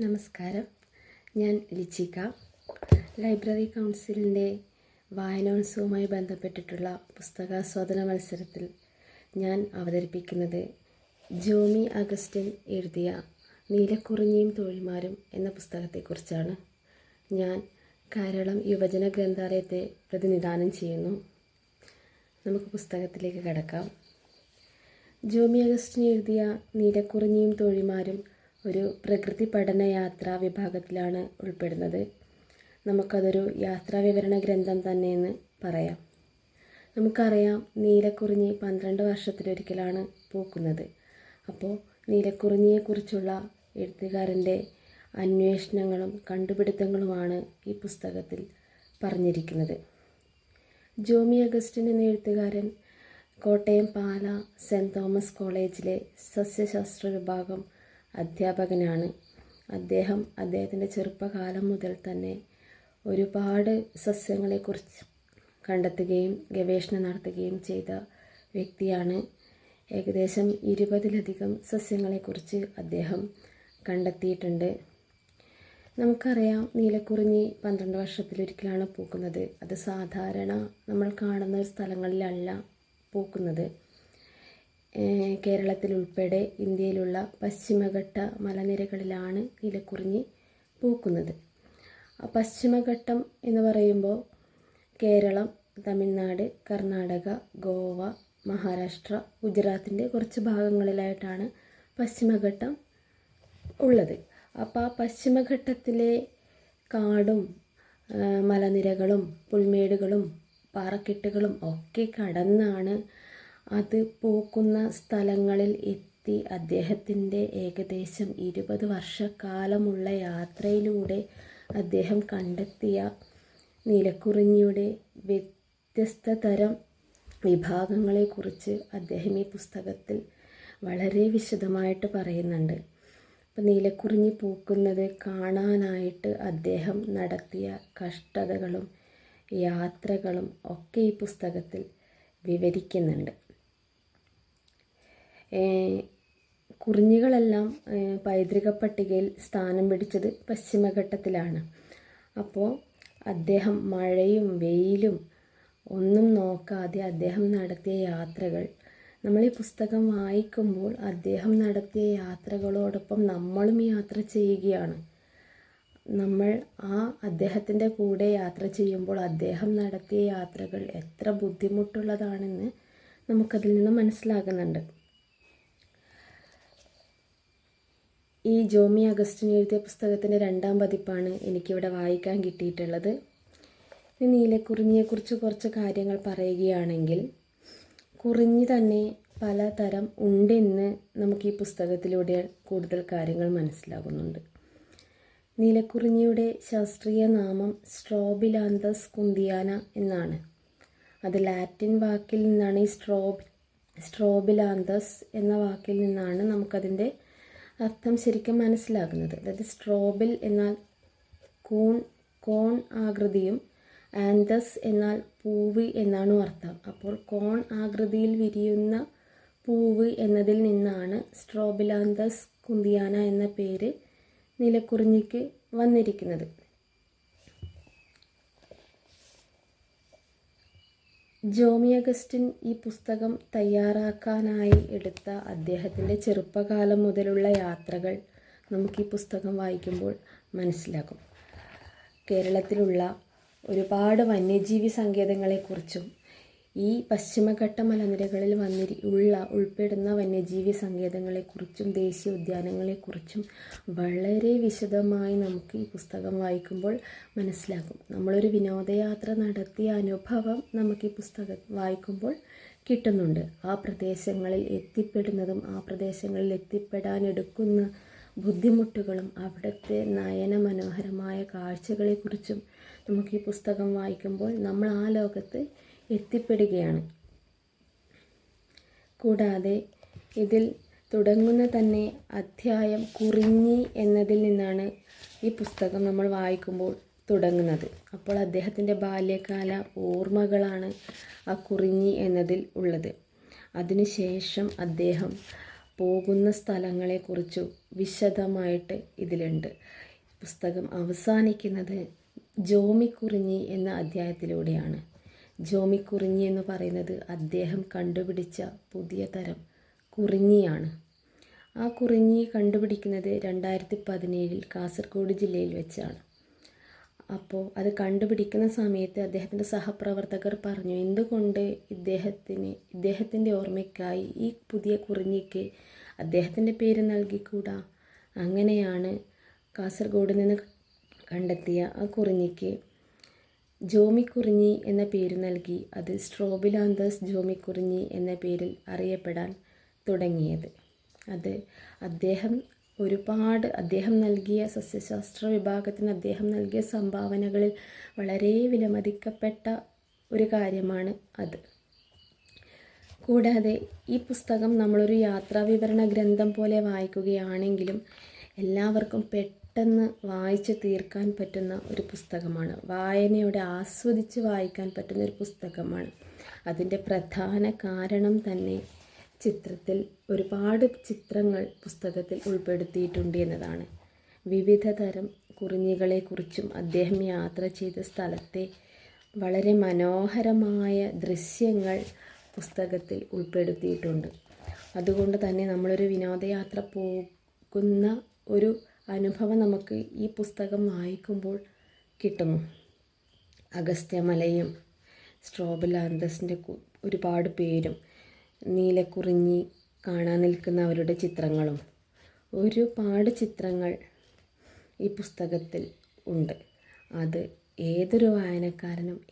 നമസ്കാരം. ഞാൻ ലിച്ചിക. ലൈബ്രറി കൗൺസിലിന്റെ വായനോത്സവവുമായി ബന്ധപ്പെട്ടിട്ടുള്ള പുസ്തകാസ്വാദന മത്സരത്തിൽ ഞാൻ അവതരിപ്പിക്കുന്നത് ജോമി അഗസ്റ്റിൻ എഴുതിയ നീലക്കുറിഞ്ഞിയും തോഴിമാരും എന്ന പുസ്തകത്തെക്കുറിച്ചാണ്. ഞാൻ കേരളം യുവജന ഗ്രന്ഥാലയത്തെ പ്രതിനിധാനം ചെയ്യുന്നു. നമുക്ക് പുസ്തകത്തിലേക്ക് കടക്കാം. ജോമി അഗസ്റ്റിൻ എഴുതിയ നീലക്കുറിഞ്ഞിയും തോഴിമാരും ഒരു പ്രകൃതി പഠന യാത്രാ വിഭാഗത്തിലാണ് ഉൾപ്പെടുന്നത്. നമുക്കതൊരു യാത്രാ വിവരണ ഗ്രന്ഥം തന്നെയെന്ന് പറയാം. നമുക്കറിയാം നീലക്കുറിഞ്ഞി പന്ത്രണ്ട് വർഷത്തിലൊരിക്കലാണ് പൂക്കുന്നത്. അപ്പോൾ നീലക്കുറിഞ്ഞിയെക്കുറിച്ചുള്ള എഴുത്തുകാരന്റെ അന്വേഷണങ്ങളും കണ്ടുപിടുത്തങ്ങളുമാണ് ഈ പുസ്തകത്തിൽ പറഞ്ഞിരിക്കുന്നത്. ജോമി അഗസ്റ്റിൻ എന്ന എഴുത്തുകാരൻ കോട്ടയം പാല സെന്റ് തോമസ് കോളേജിലെ സസ്യശാസ്ത്ര വിഭാഗം അധ്യാപകനാണ്. അദ്ദേഹം അദ്ദേഹത്തിന്റെ ചെറുപ്പകാലം മുതൽ തന്നെ ഒരുപാട് സസ്യങ്ങളെക്കുറിച്ച് കണ്ടെത്തുകയും ഗവേഷണം നടത്തുകയും ചെയ്ത വ്യക്തിയാണ്. ഏകദേശം ഇരുപതിലധികം സസ്യങ്ങളെക്കുറിച്ച് അദ്ദേഹം കണ്ടെത്തിയിട്ടുണ്ട്. നമുക്കറിയാം നീലക്കുറിഞ്ഞി പന്ത്രണ്ട് വർഷത്തിലൊരിക്കലാണ് പൂക്കുന്നത്. അത് സാധാരണ നമ്മൾ കാണുന്ന സ്ഥലങ്ങളിലല്ല പൂക്കുന്നത്. കേരളത്തിലുൾപ്പെടെ ഇന്ത്യയിലുള്ള പശ്ചിമഘട്ട മലനിരകളിലാണ് നീലക്കുറിഞ്ഞി പൂക്കുന്നത്. പശ്ചിമഘട്ടം എന്ന് പറയുമ്പോൾ കേരളം തമിഴ്നാട് കർണാടക ഗോവ മഹാരാഷ്ട്ര ഗുജറാത്തിന്റെ കുറച്ച് ഭാഗങ്ങളിലായിട്ടാണ് പശ്ചിമഘട്ടം ഉള്ളത്. അപ്പോൾ ആ പശ്ചിമഘട്ടത്തിലെ കാടും മലനിരകളും പുൽമേടുകളും പാറക്കെട്ടുകളും ഒക്കെ കടന്നാണ് അത് പൂക്കുന്ന സ്ഥലങ്ങളിൽ എത്തി അദ്ദേഹത്തിന്റെ ഏകദേശം ഇരുപത് വർഷക്കാലമുള്ള യാത്രയിലൂടെ അദ്ദേഹം കണ്ടെത്തിയ നീലക്കുറിഞ്ഞിയുടെ വ്യത്യസ്ത തരം വിഭാഗങ്ങളെക്കുറിച്ച് അദ്ദേഹം ഈ പുസ്തകത്തിൽ വളരെ വിശദമായിട്ട് പറയുന്നുണ്ട്. അപ്പം നീലക്കുറിഞ്ഞി പൂക്കുന്നത് കാണാനായിട്ട് അദ്ദേഹം നടത്തിയ കഷ്ടതകളും യാത്രകളും ഒക്കെ ഈ പുസ്തകത്തിൽ വിവരിക്കുന്നുണ്ട്. കുറിഞ്ഞികളെല്ലാം പൈതൃക പട്ടികയിൽ സ്ഥാനം പിടിച്ചത് പശ്ചിമഘട്ടത്തിലാണ്. അപ്പോൾ അദ്ദേഹം മഴയും വെയിലും ഒന്നും നോക്കാതെ അദ്ദേഹം നടത്തിയ യാത്രകൾ. നമ്മൾ ഈ പുസ്തകം വായിക്കുമ്പോൾ അദ്ദേഹം നടത്തിയ യാത്രകളോടൊപ്പം നമ്മളും യാത്ര ചെയ്യുകയാണ്. നമ്മൾ ആ അദ്ദേഹത്തിന്റെ കൂടെ യാത്ര ചെയ്യുമ്പോൾ അദ്ദേഹം നടത്തിയ യാത്രകൾ എത്ര ബുദ്ധിമുട്ടുള്ളതാണെന്ന് നമുക്കതിൽ നിന്ന് മനസ്സിലാകുന്നുണ്ട്. ഈ ജോമി അഗസ്റ്റിൻ എഴുതിയ പുസ്തകത്തിന്റെ രണ്ടാം പതിപ്പാണ് എനിക്കിവിടെ വായിക്കാൻ കിട്ടിയിട്ടുള്ളത്. ഇനി നീലക്കുറിഞ്ഞിയെക്കുറിച്ച് കുറച്ച് കാര്യങ്ങൾ പറയുകയാണെങ്കിൽ കുറിഞ്ഞി തന്നെ പലതരം ഉണ്ടെന്ന് നമുക്ക് ഈ പുസ്തകത്തിലൂടെ കൂടുതൽ കാര്യങ്ങൾ മനസ്സിലാകുന്നുണ്ട്. നീലക്കുറിഞ്ഞിയുടെ ശാസ്ത്രീയ നാമം സ്ട്രോബിലാന്തസ് കുന്തിയാന എന്നാണ്. അത് ലാറ്റിൻ വാക്കിൽ നിന്നാണ് ഈ സ്ട്രോബ് സ്ട്രോബിലാന്തസ് എന്ന വാക്കിൽ നിന്നാണ് നമുക്കതിന്റെ അർത്ഥം ശരിക്കും മനസ്സിലാകുന്നത്. അതായത് സ്ട്രോബിൽ എന്നാൽ കൂൺ കോൺ ആകൃതിയും ആന്തസ് എന്നാൽ പൂവ് എന്നാണ് അർത്ഥം. അപ്പോൾ കോൺ ആകൃതിയിൽ വിരിയുന്ന പൂവ് എന്നതിൽ നിന്നാണ് സ്ട്രോബിലാന്തസ് കുന്തിയാന എന്ന പേര് നിലക്കുറിഞ്ഞിക്ക് വന്നിരിക്കുന്നത്. ജോമി അഗസ്റ്റിൻ ഈ പുസ്തകം തയ്യാറാക്കാനായി എടുത്ത അദ്ദേഹത്തിന്റെ ചെറുപ്പകാലം മുതലുള്ള യാത്രകൾ നമുക്ക് ഈ പുസ്തകം വായിക്കുമ്പോൾ മനസ്സിലാകും. കേരളത്തിലുള്ള ഒരുപാട് വന്യജീവി സങ്കേതങ്ങളെക്കുറിച്ചും ഈ പശ്ചിമഘട്ട മലനിരകളിൽ വന്നിരി ഉള്ള ഉൾപ്പെടുന്ന വന്യജീവി സങ്കേതങ്ങളെക്കുറിച്ചും ദേശീയ ഉദ്യാനങ്ങളെക്കുറിച്ചും വളരെ വിശദമായി നമുക്ക് ഈ പുസ്തകം വായിക്കുമ്പോൾ മനസ്സിലാകും. നമ്മളൊരു വിനോദയാത്ര നടത്തിയ അനുഭവം നമുക്ക് ഈ പുസ്തകം വായിക്കുമ്പോൾ കിട്ടുന്നുണ്ട്. ആ പ്രദേശങ്ങളിൽ എത്തിപ്പെടുന്നതും ആ പ്രദേശങ്ങളിൽ എത്തിപ്പെടാൻ എടുക്കുന്ന ബുദ്ധിമുട്ടുകളും അവിടുത്തെ നയന മനോഹരമായ കാഴ്ചകളെക്കുറിച്ചും നമുക്ക് ഈ പുസ്തകം വായിക്കുമ്പോൾ നമ്മൾ ആ ലോകത്ത് എത്തിപ്പെടുകയാണ്. കൂടാതെ ഇതിൽ തുടങ്ങുന്ന തന്നെ അധ്യായം കുറിഞ്ഞി എന്നതിൽ നിന്നാണ് ഈ പുസ്തകം നമ്മൾ വായിക്കുമ്പോൾ തുടങ്ങുന്നത്. അപ്പോൾ അദ്ദേഹത്തിന്റെ ബാല്യകാല ഓർമ്മകളാണ് ആ കുറിഞ്ഞി എന്നതിൽ ഉള്ളത്. അതിനുശേഷം അദ്ദേഹം പോകുന്ന സ്ഥലങ്ങളെക്കുറിച്ചും വിശദമായിട്ട് ഇതിലുണ്ട്. പുസ്തകം അവസാനിക്കുന്നത് ജോമിക്കുറിഞ്ഞി എന്ന അധ്യായത്തിലൂടെയാണ്. ജോമിക്കുറിഞ്ഞി എന്ന് പറയുന്നത് അദ്ദേഹം കണ്ടുപിടിച്ച പുതിയ തരം കുറിഞ്ഞിയാണ് ആ കുറിഞ്ഞി കണ്ടുപിടിക്കുന്നത് രണ്ടായിരത്തി പതിനേഴിൽ കാസർഗോഡ് ജില്ലയിൽ വെച്ചാണ്. അപ്പോൾ അത് കണ്ടുപിടിക്കുന്ന സമയത്ത് അദ്ദേഹത്തിന്റെ സഹപ്രവർത്തകർ പറഞ്ഞു എന്തുകൊണ്ട് ഇദ്ദേഹത്തിന് ഇദ്ദേഹത്തിന്റെ ഓർമ്മയ്ക്കായി ഈ പുതിയ കുറിഞ്ഞിക്ക് അദ്ദേഹത്തിന്റെ പേര് നൽകിക്കൂടാ? അങ്ങനെയാണ് കാസർഗോഡ് നിന്ന് കണ്ടെത്തിയ ആ കുറിഞ്ഞിക്ക് ജോമിക്കുറിഞ്ഞി എന്ന പേര് നൽകി അത് സ്ട്രോബിലാന്തസ് ജോമിക്കുറിഞ്ഞി എന്ന പേരിൽ അറിയപ്പെടാൻ തുടങ്ങിയത്. അത് അദ്ദേഹം ഒരുപാട് അദ്ദേഹം നൽകിയ സസ്യശാസ്ത്ര വിഭാഗത്തിന് അദ്ദേഹം നൽകിയ സംഭാവനകളിൽ വളരെ വിലമതിക്കപ്പെട്ട ഒരു കാര്യമാണ് അത്. കൂടാതെ ഈ പുസ്തകം നമ്മളൊരു യാത്രാ വിവരണ ഗ്രന്ഥം പോലെ വായിക്കുകയാണെങ്കിലും എല്ലാവർക്കും പെട്ടെന്ന് വായിച്ചു തീർക്കാൻ പറ്റുന്ന ഒരു പുസ്തകമാണ്. വായനയോടെ ആസ്വദിച്ച് വായിക്കാൻ പറ്റുന്ന ഒരു പുസ്തകമാണ്. അതിന്റെ പ്രധാന കാരണം തന്നെ ചിത്രത്തിൽ ഒരുപാട് ചിത്രങ്ങൾ പുസ്തകത്തിൽ ഉൾപ്പെടുത്തിയിട്ടുണ്ട് എന്നതാണ്. വിവിധ തരം കുറിഞ്ഞികളെക്കുറിച്ചും അദ്ദേഹം യാത്ര ചെയ്ത സ്ഥലത്തെ വളരെ മനോഹരമായ ദൃശ്യങ്ങൾ പുസ്തകത്തിൽ ഉൾപ്പെടുത്തിയിട്ടുണ്ട്. അതുകൊണ്ട് തന്നെ നമ്മളൊരു വിനോദയാത്ര പോകുന്ന ഒരു അനുഭവം നമുക്ക് ഈ പുസ്തകം വായിക്കുമ്പോൾ കിട്ടുന്നു. അഗസ്ത്യമലയും സ്ട്രോബിലാന്തസിന്റെ ഒരുപാട് പേരും നീലക്കുറിഞ്ഞി കാണാൻ നിൽക്കുന്നവരുടെ ചിത്രങ്ങളും ഒരുപാട് ചിത്രങ്ങൾ ഈ പുസ്തകത്തിൽ ഉണ്ട്. അത് ഏതൊരു വായനക്കാരനും